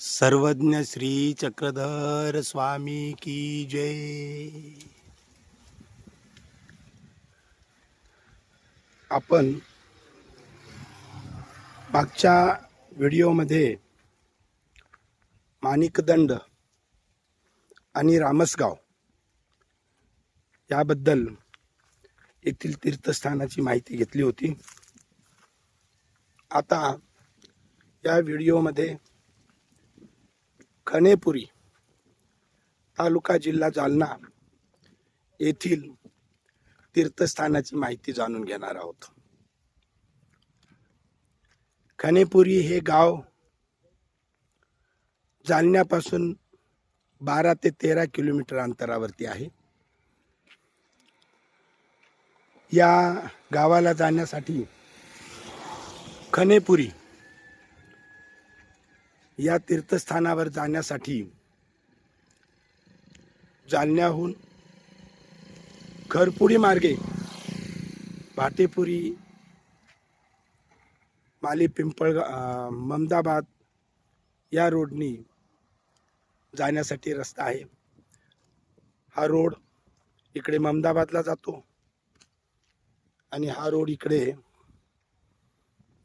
सर्वज्ञ श्री चक्रधर स्वामी की जय। आपण मागच्या व्हिडिओमध्ये माणिकदंड आणि रामसगाव याबद्दल येथील तीर्थस्थानाची माहिती घेतली होती. आता या व्हिडिओमध्ये खणेपुरी तालुका जिल्हा जालना येथील तीर्थस्थानाची माहिती जाणून घेणार आहोत. खणेपुरी हे गाव जालन्यापासून बारा ते तेरा किलोमीटर अंतरावरती आहे. या गावाला जाण्यासाठी खनेपुरी या तीर्थस्थानावर जाण्यासाठी जालन्याहून खरपुडी मार्गे भाटेपुरी माली पिंपळगाव ममदाबाद या रोडनी जाण्यासाठी रस्ता आहे. हा रोड इकडे ममदाबादला जातो आणि हा रोड इकडे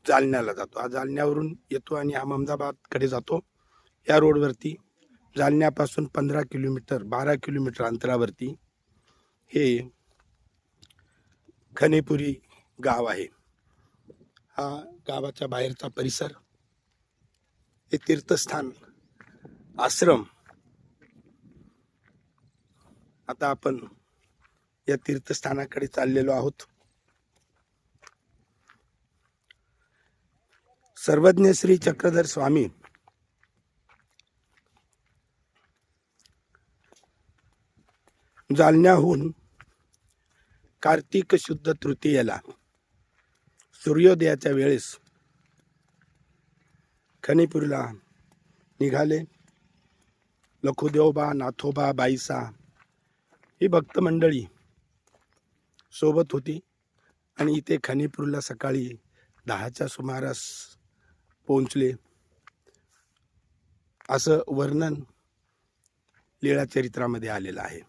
जालन्याला जातो. हा जालन्यावरून येतो आणि हा जातो. या रोडवरती जालन्यापासून पंधरा किलोमीटर बारा किलोमीटर अंतरावरती हे खनेपुरी गाव आहे. हा गावाच्या बाहेरचा परिसर हे तीर्थस्थान आश्रम. आता आपण या तीर्थस्थानाकडे चाललेलो आहोत. सर्वज्ञ श्री चक्रधर स्वामी. जालन्याहून कार्तिक शुद्ध तृतीयेला सूर्योदयाच्या वेळेस खनिपूरला निघाले. लखुदेवबा नाथोबा बाईसा ही भक्त मंडळी सोबत होती आणि इथे खनिपूरला सकाळी दहाच्या सुमारास पोहोचले. असं वर्णन लीळाचरित्रामध्ये आलेलं आहे.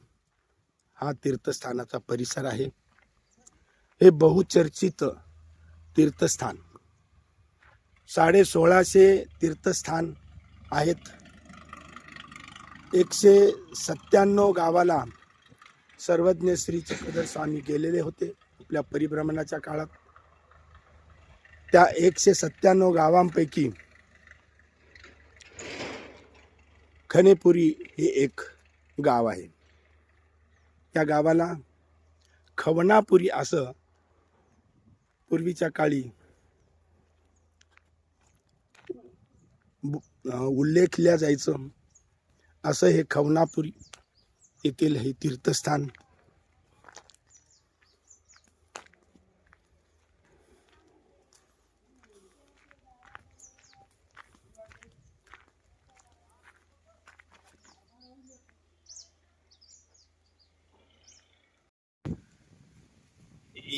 हा तीर्थस्थानाचा परिसर आहे. हे बहुचर्चित तीर्थस्थान. साडे सोळाशे तीर्थस्थान आहेत. एकशे सत्त्याण्णव गावाला सर्वज्ञ श्री चक्रधर स्वामी गेलेले होते. आपल्या परिभ्रमणाच्या काळात त्या एकशे सत्त्याण्णव गावांपैकी खनेपुरी हे एक गाव आहे. या गावाला खवणापुरी असं पूर्वीच्या काळी बु- उल्लेखल्या जायचं असं हे खवणापुरी येथील हे तीर्थस्थान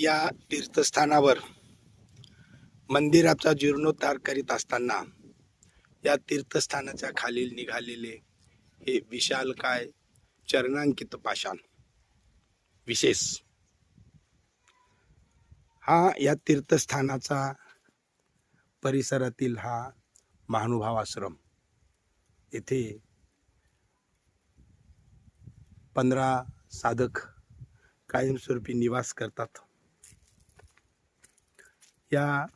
या तीर्थस्थानावर मंदिराचा जीर्णोद्धार करीत असताना या तीर्थस्थानाच्या खालील निघालेले हे विशाल काय चरणांकित पाषाण. विशेष. हा या तीर्थस्थानाचा परिसरातील हा महानुभाव आश्रम येथे पंधरा साधक कायमस्वरूपी निवास करतात. या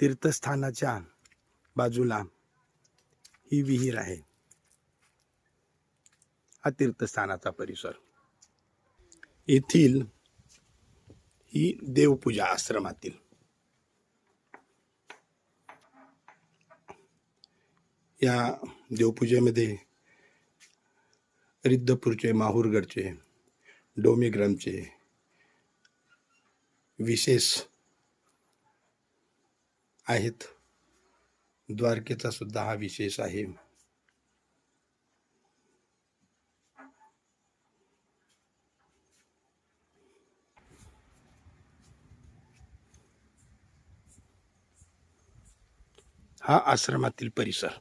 तीर्थस्थानाच्या बाजूला ही विहीर आहे. हा तीर्थस्थानाचा परिसर. येथील ही देवपूजा आश्रमातील या देवपूजेमध्ये रिद्धपूरचे माहूरगडचे डोमेग्रामचे विशेष आहेत. द्वारकेचा सुद्धा हा विशेष आहे. हा आश्रमातील परिसर.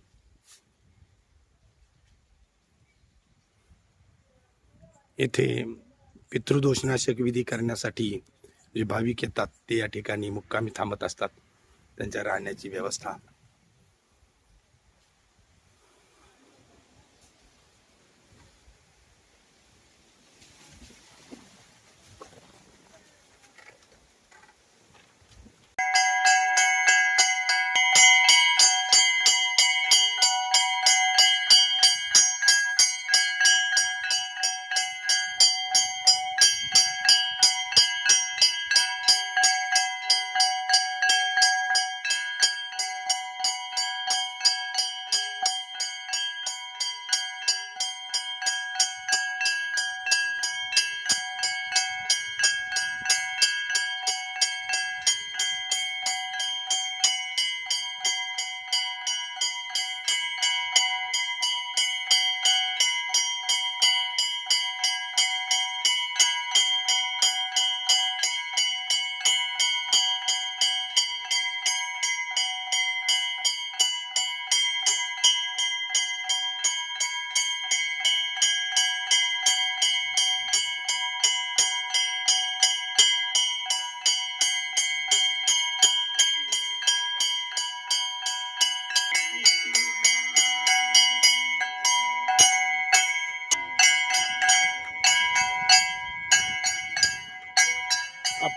येथे पितृदोषनाशक विधी करण्यासाठी जे भाविक येतात ते या ठिकाणी मुक्कामी थांबत असतात. त्यांच्या राहण्याची व्यवस्था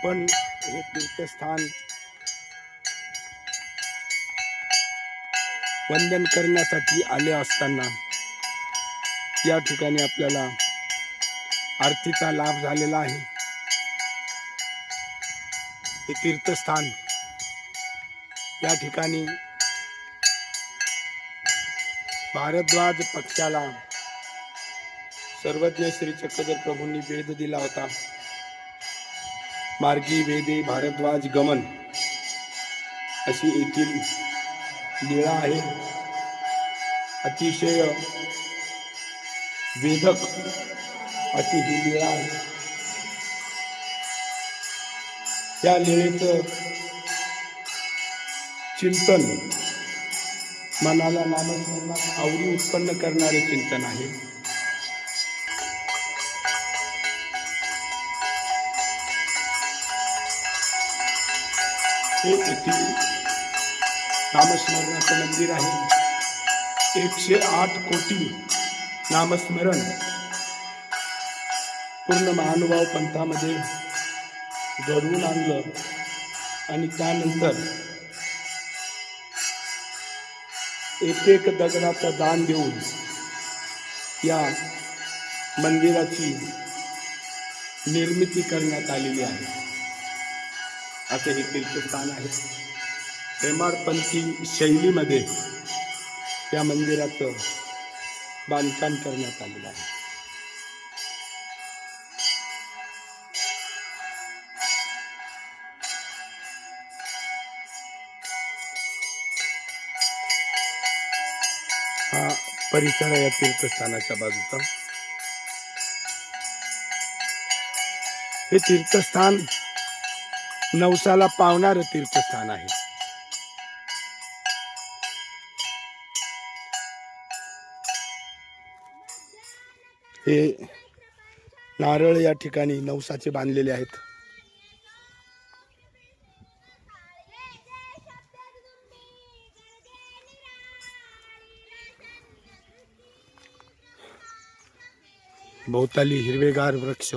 पण हे तीर्थस्थान वंदन करण्यासाठी आले असताना या ठिकाणी आपल्याला आरतीचा लाभ झालेला आहे. हे तीर्थस्थान या ठिकाणी भारद्वाज पक्षाला सर्वज्ञ श्री चक्रधर प्रभूंनी वेध दिला होता. मार्गी वेदे भारद्वाज गमन. अशी येथील लीळा आहे. अतिशय वेदक अशी ही लीळा आहे. या लीळेचं चिंतन मनाला नामस्मरणात आवडी उत्पन्न करणारे चिंतन आहे. हे येथील नामस्मरणाचं मंदिर आहे. एकशे आठ कोटी नामस्मरण. पूर्ण महानुभाव पंथामध्ये घडवून आणलं आणि त्यानंतर एक एक दगडाचं दान देऊन या मंदिराची निर्मिती करण्यात आलेली आहे. असे हे तीर्थस्थान आहे. हेमाडपंथी शैलीमध्ये त्या मंदिराचं बांधकाम करण्यात आलेलं आहे. हा परिसर या तीर्थस्थानाच्या बाजूचा. हे तीर्थस्थान नवसाला पावणारं तीर्थस्थान आहे. हे नारळ या ठिकाणी नवसाचे बांधलेले आहेत. भोवताली हिरवेगार वृक्ष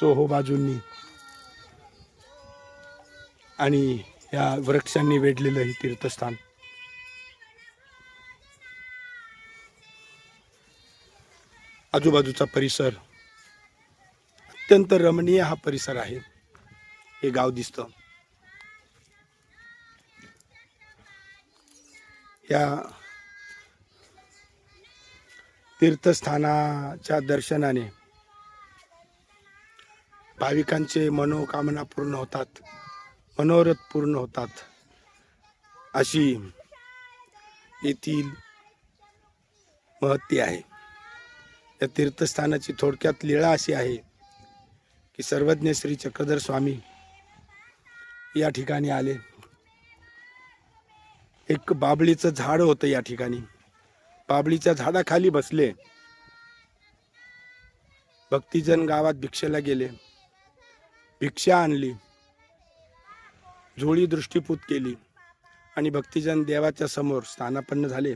चोहो बाजूंनी आणि या वृक्षांनी वेढलेलं हे तीर्थस्थान. आजूबाजूचा परिसर अत्यंत रमणीय हा परिसर आहे. हे गाव दिसतं. या तीर्थस्थानाच्या दर्शनाने भाविकांचे मनोकामना पूर्ण होतात. मनोरथ पूर्ण होतात. अशी येथील महत्ती आहे. या तीर्थस्थानाची थोडक्यात लीळा अशी आहे की सर्वज्ञ श्री चक्रधर स्वामी या ठिकाणी आले. एक बाबळीचं झाड होतं या ठिकाणी. बाबळीच्या झाडाखाली बसले. भक्तिजन गावात भिक्षेला गेले. भिक्षा आणली. झोळी दृष्टीपूत केली आणि भक्तिजन देवाच्या समोर स्थानापन्न झाले.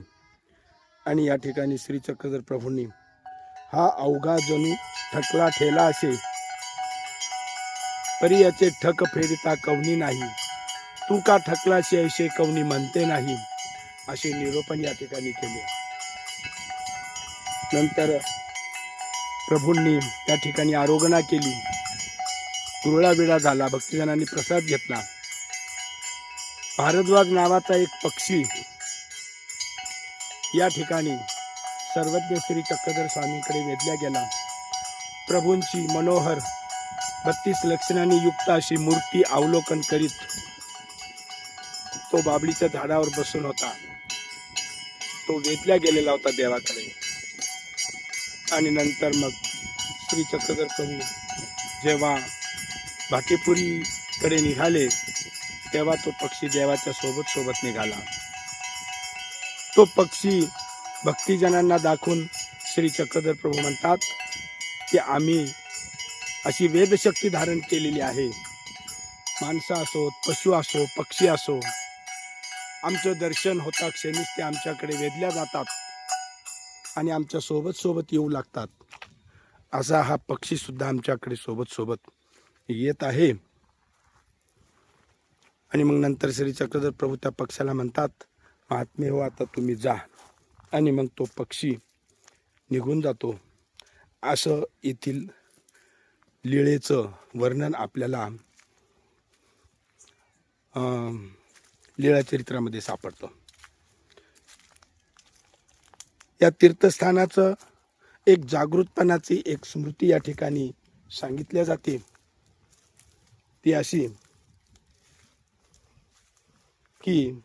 आणि या ठिकाणी श्री चक्रधर प्रभूंनी हा अवघा जणू ठकला ठेला असे. परी याचे ठक फेडिता कवनी नाही. तू का ठकलाशी ऐसे कवनी म्हणते नाही असे निरोपण या ठिकाणी केले. नंतर प्रभूंनी त्या ठिकाणी आरोगणा केली. कुरळा विडा झाला भक्तजनांनी प्रसाद घेतला. भारद्वाज नावाचा एक पक्षी या ठिकाणी सर्वज्ञ श्री चक्रधर स्वामींकडे वेधल्या गेला. प्रभूंची मनोहर बत्तीस लक्षणांनी युक्त अशी मूर्ती अवलोकन करीत तो बाबळीच्या झाडावर बसून होता. तो वेधल्या गेलेला होता देवाकडे. आणि नंतर मग श्री चक्रधर प्रभू जेव्हा भाकेपुरीकडे निघाले तेव्हा तो पक्षी देवाच्या सोबत सोबत निघाला. तो पक्षी भक्तिजनांना दाखवून श्री चक्रधर प्रभू म्हणतात की आम्ही अशी वेदशक्ती धारण केलेली आहे. माणसं असो पशु असो पक्षी असो आमचं दर्शन होता क्षणीच ते आमच्याकडे वेधल्या जातात आणि आमच्यासोबत सोबत येऊ लागतात. असा हा पक्षी सुद्धा आमच्याकडे सोबत सोबत येत आहे. आणि मग नंतर श्री चक्रधर प्रभू त्या पक्षाला म्हणतात महात्मे हो आता तुम्ही जा. आणि मग तो पक्षी निघून जातो. असं येथील लीळेचं वर्णन आपल्याला लिळा लीळाचरित्रामध्ये सापडतं. या तीर्थस्थानाचं एक जागृतपणाची एक स्मृती या ठिकाणी सांगितल्या जाते. ती अशी की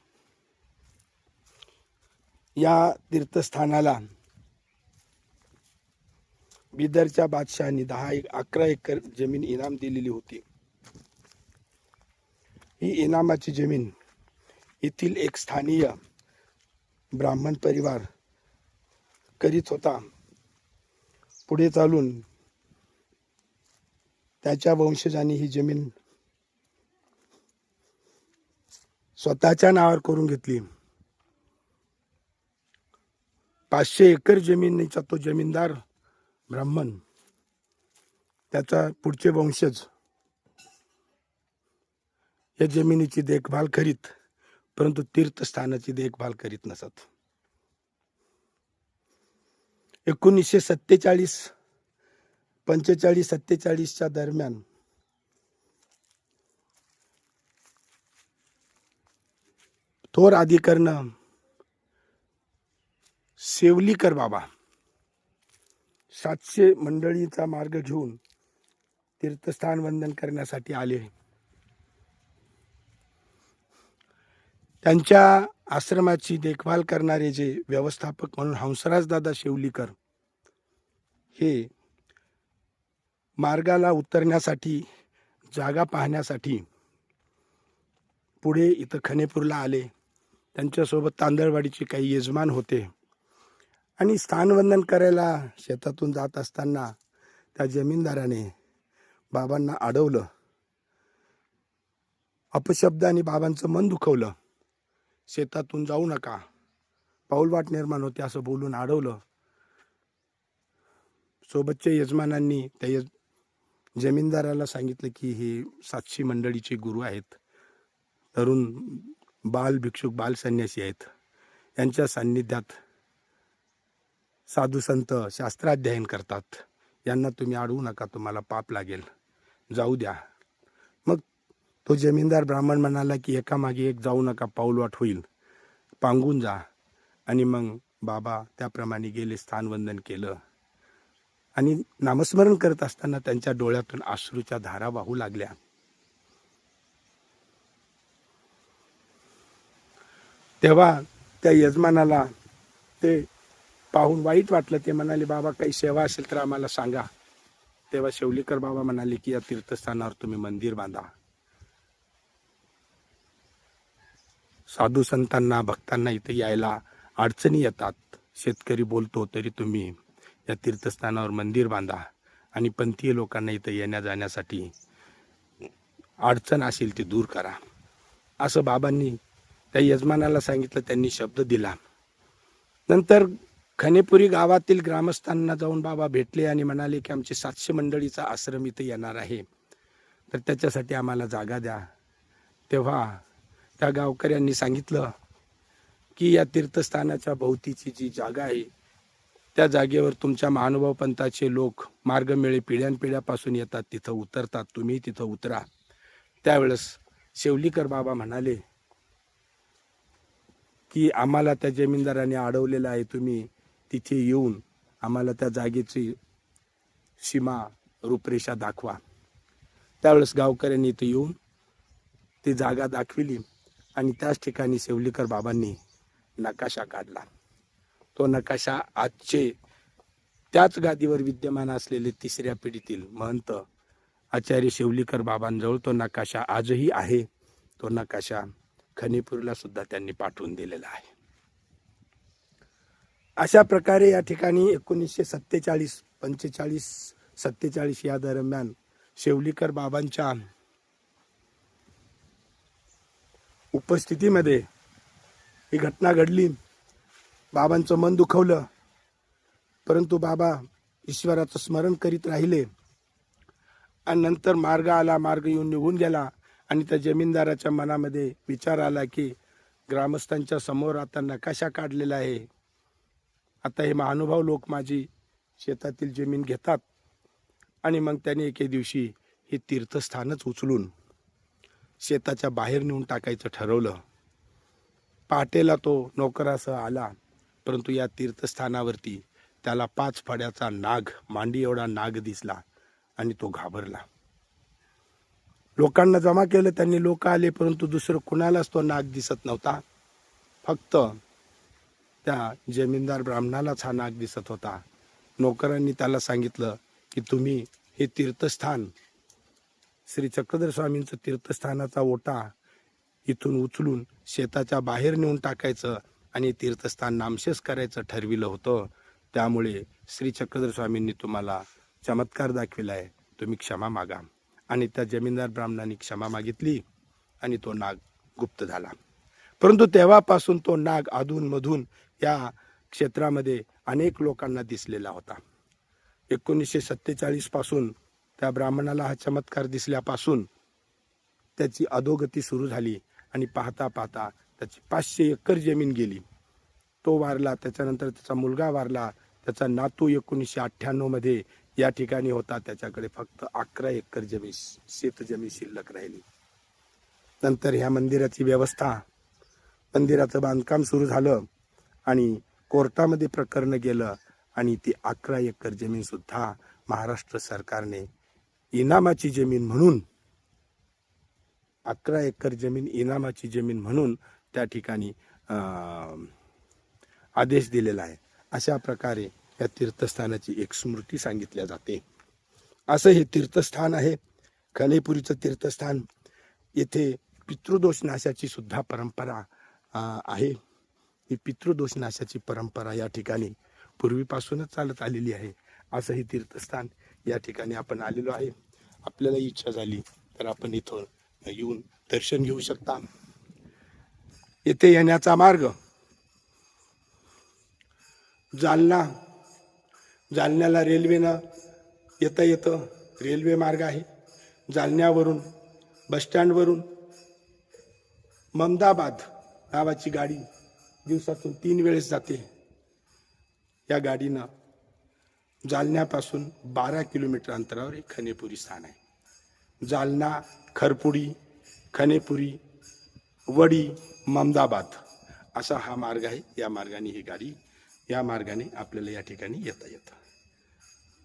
या तीर्थस्थानाला बिदरच्या बादशहानी दहा एक अकरा एकर जमीन इनाम दिलेली होती. ही इनामाची जमीन येथील एक स्थानीय ब्राह्मण परिवार करीत होता. पुढे चालून त्याच्या वंशजांनी ही जमीन स्वतःच्या नावावर करून घेतली. पाचशे एकर जमिनीचा तो जमीनदार ब्राह्मण. त्याचा पुढचे वंशज. या जमिनीची देखभाल करीत परंतु तीर्थस्थानाची देखभाल करीत नसत. एकोणीसशे सत्तेचाळीस पंचेचाळीस सत्तेचाळीसच्या दरम्यान थोर अधिकरण. सेवलीकर बाबा. सातशे मंडळीचा मार्ग घेऊन तीर्थस्थान वंदन करण्यासाठी आले. त्यांच्या आश्रमाची देखभाल करणारे जे व्यवस्थापक म्हणून हंसराजदादा शेवलीकर हे मार्गाला उतरण्यासाठी जागा पाहण्यासाठी पुढे इथं खनेपूरला आले. त्यांच्यासोबत तांदळवाडीचे काही यजमान होते. आणि स्थानवंदन करायला शेतातून जात असताना त्या जमीनदाराने बाबांना अडवलं. अपशब्दाने बाबांचं मन दुखवलं. शेतातून जाऊ नका. पाऊलवाट निर्माण होते असं बोलून अडवलं. सोबतच्या यजमानांनी त्या यज जमीनदाराला सांगितलं की हे सातशी मंडळीचे गुरु आहेत. तरुण बाल भिक्षुक बाल संन्यासी आहेत. यांच्या सान्निध्यात साधू संत शास्त्राध्ययन करतात. यांना तुम्ही अडवू नका तुम्हाला पाप लागेल. जाऊ द्या. मग तो जमीनदार ब्राह्मण म्हणाला की एकामागे एक जाऊ नका पाऊलवाट होईल. पांगून जा. आणि मग बाबा त्याप्रमाणे गेले स्थानवंदन केलं. आणि नामस्मरण करत असताना त्यांच्या डोळ्यातून अश्रूच्या धारा वाहू लागल्या. तेव्हा त्या यजमानाला ते पाहून वाईट वाटलं. ते म्हणाले बाबा काही सेवा असेल तर आम्हाला सांगा. तेव्हा शेवलीकर बाबा म्हणाले की या तीर्थस्थानावर तुम्ही मंदिर बांधा. साधू संतांना भक्तांना इथे यायला अडचणी येतात. शेतकरी बोलतो तरी तुम्ही या तीर्थस्थानावर मंदिर बांधा आणि पंथीय लोकांना इथं येण्या जाण्यासाठी अडचण असेल ती दूर करा. असं बाबांनी त्या यजमानाला सांगितलं त्यांनी शब्द दिला. नंतर खनेपुरी गावातील ग्रामस्थांना जाऊन बाबा भेटले आणि म्हणाले की आमचे सातशे मंडळीचा आश्रम इथं येणार आहे. तर त्याच्यासाठी आम्हाला जागा द्या. तेव्हा त्या गावकऱ्यांनी सांगितलं की या तीर्थस्थानाच्या भोवतीची जी जागा आहे त्या जागेवर तुमच्या महानुभाव पंथाचे लोक मार्गमेळे पिढ्यानपिढ्यापासून येतात तिथं उतरतात तुम्ही तिथं उतरा. त्यावेळेस शेवलीकर बाबा म्हणाले की आम्हाला त्या जमीनदाराने अडवलेलं आहे तुम्ही तिथे येऊन आम्हाला त्या जागेची सीमा रूपरेषा दाखवा. त्यावेळेस गावकऱ्यांनी इथं येऊन ती जागा दाखविली आणि त्याच ठिकाणी सेवलीकर बाबांनी नकाशा काढला. तो नकाशा आजचे त्याच गादीवर विद्यमान असलेले तिसऱ्या पिढीतील महंत आचार्य शिवलीकर बाबांजवळ तो नकाशा आजही आहे. तो नकाशा खनिपूरला सुद्धा त्यांनी पाठवून दिलेला आहे. अशा प्रकारे या ठिकाणी एकोणीसशे सत्तेचाळीस पंचेचाळीस सत्तेचाळीस या दरम्यान शेवलीकर बाबांच्या उपस्थितीमध्ये ही घटना घडली. बाबांचं मन दुखवलं. परंतु बाबा ईश्वराचं स्मरण करीत राहिले. आणि नंतर मार्ग आला मार्ग येऊन निघून गेला. आणि त्या जमीनदाराच्या मनामध्ये विचार आला की ग्रामस्थांच्या समोर आता नकाशा काढलेला आहे. आता हे महानुभाव लोक माझी शेतातील जमीन घेतात. आणि मग त्याने एके दिवशी हे तीर्थस्थानच उचलून शेताच्या बाहेर नेऊन टाकायचं ठरवलं. पहाटेला तो नोकरासह आला परंतु या तीर्थस्थानावरती त्याला पाच फड्याचा नाग मांडी एवढा नाग दिसला आणि तो घाबरला. लोकांना जमा केलं त्यांनी लोक आले परंतु दुसरं कुणालाच तो नाग दिसत नव्हता. फक्त त्या जमीनदार ब्राह्मणालाच हा नाग दिसत होता. नोकरांनी त्याला सांगितलं की तुम्ही हे तीर्थस्थान श्री चक्रधर स्वामींचं तीर्थस्थानाचा ओटा इथून उचलून शेताच्या बाहेर नेऊन टाकायचं आणि तीर्थस्थान नामशेष करायचं ठरविलं होतं. त्यामुळे श्री चक्रधर स्वामींनी तुम्हाला चमत्कार दाखविला आहे तुम्ही क्षमा मागा. आणि त्या जमीनदार ब्राह्मणाने क्षमा मागितली आणि तो नाग गुप्त झाला. परंतु तेव्हापासून तो नाग अधूनमधून या क्षेत्रामध्ये अनेक लोकांना दिसलेला होता. एकोणीसशे सत्तेचाळीसपासून त्या ब्राह्मणाला हा चमत्कार दिसल्यापासून त्याची अधोगती सुरू झाली आणि पाहता पाहता त्याची पाचशे एकर जमीन गेली. तो वारला त्याच्यानंतर त्याचा मुलगा वारला त्याचा नातू एकोणीसशे अठ्ठ्याण्णवमध्ये या ठिकाणी होता. त्याच्याकडे फक्त अकरा एकर जमीन शेतजमीन शिल्लक राहिली. नंतर ह्या मंदिराची व्यवस्था मंदिराचं बांधकाम सुरू झालं आणि कोर्टामध्ये प्रकरण गेलं आणि ती अकरा एकर जमीन सुद्धा महाराष्ट्र सरकारने इनामाची जमीन म्हणून अकरा एकर जमीन इनामाची जमीन म्हणून त्या ठिकाणी आदेश दिलेला आहे. अशा प्रकारे या तीर्थस्थानाची एक स्मृती सांगितल्या जाते. असं हे तीर्थस्थान आहे. खलेपुरीचं तीर्थस्थान येथे पितृदोष नाशाची सुद्धा परंपरा आहे. ही पितृदोष नाशाची परंपरा या ठिकाणी पूर्वीपासूनच चालत आलेली आहे. असं हे तीर्थस्थान या ठिकाणी आपण आलेलो आहे. आपल्याला इच्छा झाली तर आपण इथून येऊन दर्शन घेऊ शकता. येथे येण्याचा मार्ग जालना जालन्याला रेल्वेनं येता येतं रेल्वे मार्ग आहे. जालन्यावरून बसस्टँडवरून ममदाबाद नावाची गाडी दिवसातून तीन वेळेस जाते. या गाडीनं जालन्यापासून बारा किलोमीटर अंतरावर एक खनेपुरी स्थान आहे. जालना खरपुडी खनेपुरी वडी ममदाबाद असा हा मार्ग आहे. या मार्गाने ही गाडी या मार्गाने आपल्याला या ठिकाणी येता येतं.